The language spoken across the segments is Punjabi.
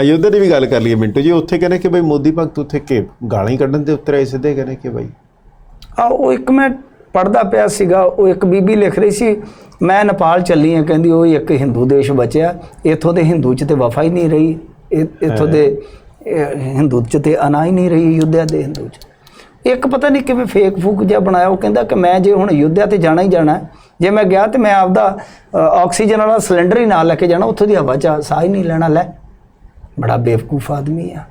ਅਯੋਧਿਆ ਦੀ ਵੀ ਗੱਲ ਕਰ ਲਈਏ ਮਿੰਟੂ ਜੀ ਉੱਥੇ ਕਹਿੰਦੇ ਕਿ ਬਈ ਮੋਦੀ ਭਗਤ ਉੱਥੇ ਕਿ ਗਾਲਾਂ ਹੀ ਕੱਢਣ ਦੇ ਉੱਤਰ ਆਏ ਸਿੱਧੇ ਕਹਿੰਦੇ ਕਿ ਬਈ। ਆ ਉਹ ਇੱਕ ਮੈਂ ਪੜਦਾ ਪਿਆ ਸੀਗਾ ਉਹ ਇੱਕ ਬੀਬੀ ਲਿਖ ਰਹੀ ਸੀ ਮੈਂ ਨੇਪਾਲ ਚੱਲੀ ਆ ਕਹਿੰਦੀ ਉਹ ਇੱਕ ਹਿੰਦੂ ਦੇਸ਼ ਬਚਿਆ ਇੱਥੋਂ ਦੇ ਹਿੰਦੂ ਚ ਤੇ ਵਫਾ ਹੀ ਨਹੀਂ ਰਹੀ ਇੱਥੋਂ ਦੇ ਹਿੰਦੂ ਚ ਤੇ ਅਨਾ ਹੀ ਨਹੀਂ ਰਹੀ ਯੁੱਧਿਆ ਦੇ ਹਿੰਦੂ ਚ। ਇੱਕ ਪਤਾ ਨਹੀਂ ਕਿਵੇਂ ਫੇਕ ਫੂਕ ਜਿਹਾ ਬਣਾਇਆ ਉਹ ਕਹਿੰਦਾ ਕਿ ਮੈਂ ਜੇ ਹੁਣ ਯੁੱਧਿਆ ਤੇ ਜਾਣਾ ਹੀ ਜਾਣਾ ਜੇ ਮੈਂ ਗਿਆ ਤੇ ਮੈਂ ਆਪਦਾ ਆਕਸੀਜਨ ਵਾਲਾ ਸਿਲੰਡਰ ਹੀ ਨਾਲ ਲੈ ਕੇ ਜਾਣਾ ਉੱਥੋਂ ਦੀ ਹਵਾ ਚ ਸਾਹ ਹੀ ਨਹੀਂ ਲੈਣਾ ਲੈ। ਬੜਾ ਬੇਵਕੂਫ ਆਦਮੀ ਆ।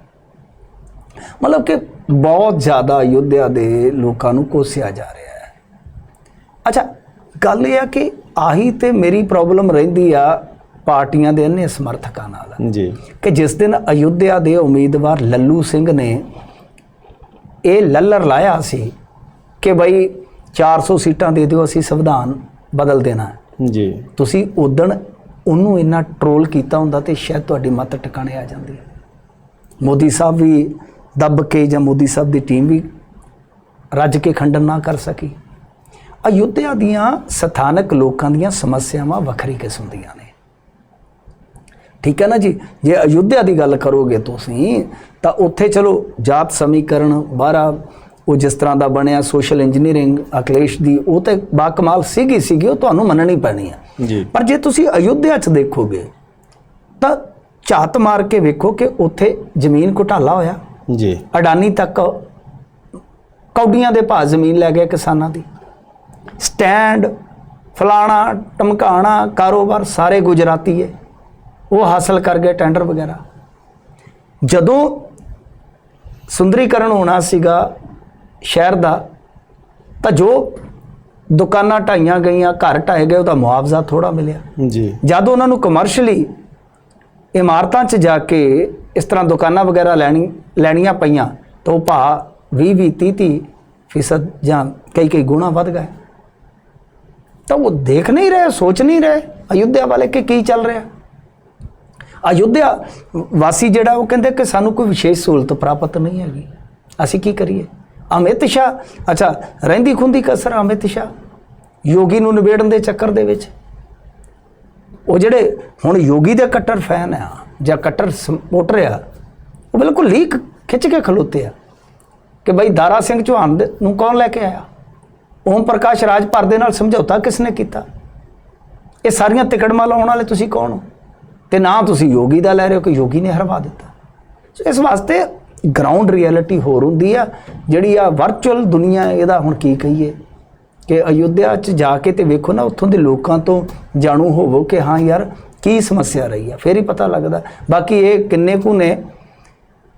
ਮਤਲਬ ਕਿ ਬਹੁਤ ਜ਼ਿਆਦਾ ਅਯੁੱਧਿਆ ਦੇ ਲੋਕਾਂ ਨੂੰ ਕੋਸਿਆ ਜਾ ਰਿਹਾ ਹੈ। ਅੱਛਾ ਗੱਲ ਇਹ ਆ ਕਿ ਆਹੀ ਤੇ ਮੇਰੀ ਪ੍ਰੋਬਲਮ ਰਹਿੰਦੀ ਆ ਪਾਰਟੀਆਂ ਦੇ ਅੰਨੇ ਸਮਰਥਕਾਂ ਨਾਲ। ਜੀ। ਕਿ ਜਿਸ ਦਿਨ ਅਯੁੱਧਿਆ ਦੇ ਉਮੀਦਵਾਰ ਲੱਲੂ ਸਿੰਘ ਨੇ ਇਹ ਲੱਲਰ ਲਾਇਆ ਸੀ ਕਿ ਬਈ 400 ਸੀਟਾਂ ਦੇ ਦਿਓ ਅਸੀਂ ਸੰਵਿਧਾਨ ਬਦਲ ਦੇਣਾ। ਜੀ। ਤੁਸੀਂ ਉਦਣ ਉਹਨੂੰ ਇੰਨਾ ਟਰੋਲ ਕੀਤਾ ਹੁੰਦਾ ਤੇ ਸ਼ਾਇਦ ਤੁਹਾਡੀ ਮੱਤ ਟਿਕਾਣੇ ਆ ਜਾਂਦੀ। ਮੋਦੀ ਸਾਹਿਬ ਵੀ ਦੱਬ ਕੇ ਜਾਂ ਮੋਦੀ ਸਾਹਿਬ ਦੀ ਟੀਮ ਵੀ ਰੱਜ ਕੇ ਖੰਡਨ ਨਾ ਕਰ ਸਕੀ। ਅਯੁੱਧਿਆ ਦੀਆਂ ਸਥਾਨਕ ਲੋਕਾਂ ਦੀਆਂ ਸਮੱਸਿਆਵਾਂ ਵੱਖਰੀ ਕਿਸਮ ਦੀਆਂ ਨੇ। ਠੀਕ ਹੈ ਨਾ ਜੀ? ਜੇ ਅਯੁੱਧਿਆ ਦੀ ਗੱਲ ਕਰੋਗੇ ਤੁਸੀਂ, ਤਾਂ ਉੱਥੇ ਚਲੋ ਜਾਤ ਸਮੀਕਰਨ ਬਾਹਰਾ ਉਹ ਜਿਸ ਤਰ੍ਹਾਂ ਦਾ ਬਣਿਆ ਸੋਸ਼ਲ ਇੰਜੀਨੀਅਰਿੰਗ ਅਖਿਲੇਸ਼ ਦੀ ਉਹ ਤੇ ਬਾ ਕਮਾਲ ਸੀਗੀ ਸੀਗੀ ਉਹ ਤੁਹਾਨੂੰ ਮੰਨਣੀ ਪੈਣੀ ਹੈ। ਜੀ। ਪਰ ਜੇ ਤੁਸੀਂ ਅਯੁੱਧਿਆ 'ਚ ਦੇਖੋਗੇ ਤਾਂ ਝਾਤ ਮਾਰ ਕੇ ਵੇਖੋ ਕਿ ਉੱਥੇ ਜ਼ਮੀਨ ਘੁਟਾਲਾ ਹੋਇਆ। ਜੀ। ਅਡਾਨੀ ਤੱਕ ਕੌਡੀਆਂ ਦੇ ਭਾਅ ਜ਼ਮੀਨ ਲੈ ਗਏ ਕਿਸਾਨਾਂ ਦੀ। ਸਟੈਂਡ ਫਲਾਣਾ ਟਮਕਾਣਾ ਕਾਰੋਬਾਰ ਸਾਰੇ ਗੁਜਰਾਤੀ ਹੈ ਉਹ ਹਾਸਲ ਕਰ ਗਏ ਟੈਂਡਰ ਵਗੈਰਾ। ਜਦੋਂ ਸੁੰਦਰੀਕਰਨ ਹੋਣਾ ਸੀਗਾ ਸ਼ਹਿਰ ਦਾ ਤਾਂ ਜੋ ਦੁਕਾਨਾਂ ਢਾਈਆਂ ਗਈਆਂ ਘਰ ਢਾਏ ਗਏ ਉਹਦਾ ਮੁਆਵਜ਼ਾ ਥੋੜਾ ਮਿਲਿਆ। ਜੀ। ਜਦ ਉਹਨਾਂ ਨੂੰ ਕਮਰਸ਼ੀਅਲੀ ਇਮਾਰਤਾਂ 'ਚ ਜਾ ਕੇ ਇਸ ਤਰ੍ਹਾਂ ਦੁਕਾਨਾਂ ਵਗੈਰਾ ਲੈਣੀ ਲੈਣੀਆਂ ਪਈਆਂ ਤਾਂ ਉਹ ਭਾਅ 20 20 30 30 ਫੀਸਦ ਜਾਂ ਕਈ ਕਈ ਗੁਣਾ ਵੱਧ ਗਏ। ਤਾਂ ਉਹ ਦੇਖ ਨਹੀਂ ਰਹੇ ਸੋਚ ਨਹੀਂ ਰਹੇ ਅਯੁੱਧਿਆ ਵਾਲੇ ਕਿ ਕੀ ਚੱਲ ਰਿਹਾ। ਅਯੁੱਧਿਆ ਵਾਸੀ ਜਿਹੜਾ ਉਹ ਕਹਿੰਦੇ ਕਿ ਸਾਨੂੰ ਕੋਈ ਵਿਸ਼ੇਸ਼ ਸਹੂਲਤ ਪ੍ਰਾਪਤ ਨਹੀਂ ਹੈਗੀ। ਅਸੀਂ ਕੀ ਕਰੀਏ? ਅਮਿਤ ਸ਼ਾਹ। ਅੱਛਾ, ਰਹਿੰਦੀ ਖੁੰਦੀ ਕਸਰ ਅਮਿਤ ਸ਼ਾਹ। ਯੋਗੀ ਨੂੰ ਨਿਬੇੜਨ ਦੇ ਚੱਕਰ ਦੇ ਵਿੱਚ। ਉਹ ਜਿਹੜੇ ਹੁਣ ਯੋਗੀ ਦੇ ਕੱਟਰ ਫੈਨ ਆ, ਜਾਂ ਕੱਟਰ ਸਪੋਰਟਰ ਆ, ਉਹ ਬਿਲਕੁਲ ਲੀਕ ਖਿੱਚ ਕੇ ਖਲੋਤੇ ਆ ਕਿ ਬਈ ਦਾਰਾ ਸਿੰਘ ਚੌਹਾਨ ਨੂੰ ਕੌਣ ਲੈ ਕੇ ਆਇਆ? ਓਮ ਪ੍ਰਕਾਸ਼ ਰਾਜ ਭਰ ਦੇ ਨਾਲ ਸਮਝੌਤਾ ਕਿਸ ਨੇ ਕੀਤਾ? ਇਹ ਸਾਰੀਆਂ ਤਿਕੜਮਾਂ ਲਾਉਣ ਵਾਲੇ ਤੁਸੀਂ ਕੌਣ ਹੋ? ਤੇ ਨਾ ਤੁਸੀਂ ਯੋਗੀ ਦਾ ਲੈ ਰਹੇ ਹੋ ਕਿ ਯੋਗੀ ਨੇ ਹਰਵਾ ਦਿੱਤਾ। ਸੋ ਇਸ ਵਾਸਤੇ ਗਰਾਊਂਡ ਰਿਐਲਿਟੀ ਹੋਰ ਹੁੰਦੀ ਆ, ਜਿਹੜੀ ਆ ਵਰਚੁਅਲ ਦੁਨੀਆ, ਇਹਦਾ ਹੁਣ ਕੀ ਕਹੀਏ? ਕਿ ਅਯੁੱਧਿਆ 'ਚ ਜਾ ਕੇ ਤੇ ਵੇਖੋ ਨਾ, ਉੱਥੋਂ ਦੇ ਲੋਕਾਂ ਤੋਂ ਜਾਣੂ ਹੋਵੋ ਕਿ ਹਾਂ ਯਾਰ, ਕੀ ਸਮੱਸਿਆ ਰਹੀ ਆ, ਫੇਰ ਹੀ ਪਤਾ ਲੱਗਦਾ। ਬਾਕੀ ਇਹ ਕਿੰਨੇ ਕੁ ਨੇ,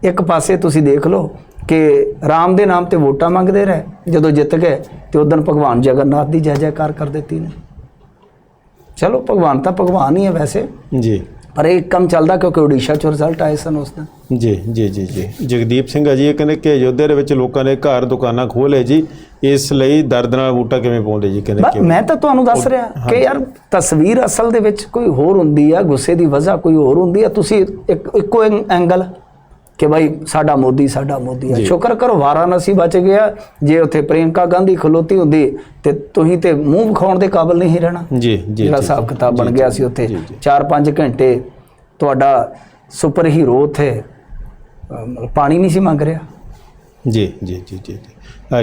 ਇੱਕ ਪਾਸੇ ਤੁਸੀਂ ਦੇਖ ਲਓ ਕਿ ਰਾਮ ਦੇ ਨਾਮ ਤੇ ਵੋਟਾਂ ਮੰਗਦੇ ਰਹੇ, ਜਦੋਂ ਜਿੱਤ ਗਏ, ਤੇ ਉਦੋਂ ਭਗਵਾਨ ਜਗਨਨਾਥ ਦੀ ਜੈ ਜੈਕਾਰ ਕਰ ਦਿੱਤੀ ਨੇ। ਚਲੋ, ਭਗਵਾਨ ਤਾਂ ਭਗਵਾਨ ਹੀ ਹੈ ਵੈਸੇ। ਜੀ। ਪਰ ਇਹ ਕੰਮ ਚੱਲਦਾ ਕਿਉਂਕਿ ਓਡੀਸ਼ਾ ਚੋਂ ਰਿਜ਼ਲਟ ਆਏ ਸਨ ਉਸ ਦਿਨ। ਜੀ ਜੀ ਜੀ ਜੀ। ਜਗਦੀਪ ਸਿੰਘ ਜੀ ਇਹ ਕਹਿੰਦੇ ਕਿ ਅਯੋਧਿਆ ਦੇ ਵਿੱਚ ਲੋਕਾਂ ਨੇ ਘਰ ਦੁਕਾਨਾਂ ਖੋਲੇ ਜੀ। ਇਸ ਲਈ ਦਰਦ ਨਾਲ ਬੂਟਾ ਕਿਵੇਂ ਪਾਉਂਦੇ ਜੀ ਕਹਿੰਦੇ ਕਿ ਮੈਂ ਤਾਂ ਤੁਹਾਨੂੰ ਦੱਸ ਰਿਹਾ ਕਿ ਯਾਰ ਤਸਵੀਰ ਅਸਲ ਦੇ ਵਿੱਚ ਕੋਈ ਹੋਰ ਹੁੰਦੀ ਆ ਗੁੱਸੇ ਦੀ ਵਜ੍ਹਾ ਕੋਈ ਹੋਰ ਹੁੰਦੀ ਆ। ਤੁਸੀਂ ਇੱਕ ਇੱਕੋ ਐਂਗਲ ਕਿ ਭਾਈ ਸਾਡਾ ਮੋਦੀ ਸਾਡਾ ਮੋਦੀ ਆ। ਸ਼ੁਕਰ ਕਰੋ ਵਾਰਾਣਸੀ ਬਚ ਗਿਆ। ਜੇ ਉੱਥੇ ਪ੍ਰਿਯੰਕਾ ਗਾਂਧੀ ਖਲੋਤੀ ਹੁੰਦੀ ਤੇ ਤੁਸੀਂ ਤੇ ਮੂੰਹ ਵਿਖਾਉਣ ਦੇ ਕਾਬਿਲ ਨਹੀਂ ਰਹਿਣਾ। ਜੀ ਜੀ ਜਿਹੜਾ ਹਿਸਾਬ ਕਿਤਾਬ ਬਣ ਗਿਆ ਸੀ ਉੱਥੇ। ਜੀ, ਜੀ। 4-5 ਘੰਟੇ ਤੁਹਾਡਾ ਸੁਪਰ ਹੀਰੋ ਉੱਥੇ ਪਾਣੀ ਨਹੀਂ ਸੀ ਮੰਗ ਰਿਹਾ। ਜੀ ਜੀ ਜੀ ਜੀ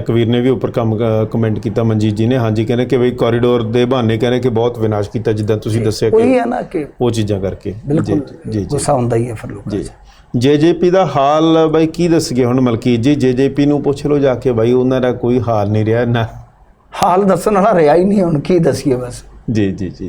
ਵੀਰ ਨੇ ਵੀ ਉੱਪਰ ਕੰਮ ਕਮੈਂਟ ਕੀਤਾ ਮਨਜੀਤ ਜੀ ਨੇ। ਹਾਂਜੀ ਕਹਿੰਦੇ ਕਿ ਬਈ ਕੋਰੀਡੋਰ ਦੇ ਬਹਾਨੇ ਕਹਿੰਦੇ ਕਿ ਬਹੁਤ ਵਿਨਾਸ਼ ਕੀਤਾ ਜਿੱਦਾਂ ਤੁਸੀਂ ਦੱਸਿਆ ਉਹੀ ਕਿ ਹੈ ਨਾ ਕਿ ਉਹ ਚੀਜ਼ਾਂ ਕਰਕੇ। ਜੀ ਬਿਲਕੁਲ ਜੀ ਜੀ। ਗੁੱਸਾ ਹੁੰਦਾ ਹੀ ਹੈ ਫਿਰ ਲੋਕਾਂ ਜੀ। 'ਚ ਜੇਜੇਪੀ ਦਾ ਹਾਲ ਬਾਈ ਕੀ ਦੱਸਗੇ ਹੁਣ ਮਲਕੀਤ ਜੀ ਜੇਜੇਪੀ ਨੂੰ ਪੁੱਛ ਲਓ ਜਾ ਕੇ ਬਾਈ ਉਹਨਾਂ ਦਾ ਕੋਈ ਹਾਲ ਨਹੀਂ ਰਿਹਾ ਨਾ ਹਾਲ ਦੱਸਣ ਵਾਲਾ ਰਿਹਾ ਹੀ ਨਹੀਂ ਹੁਣ ਕੀ ਦਸੀਏ ਬਸ। ਜੀ ਜੀ ਜੀ।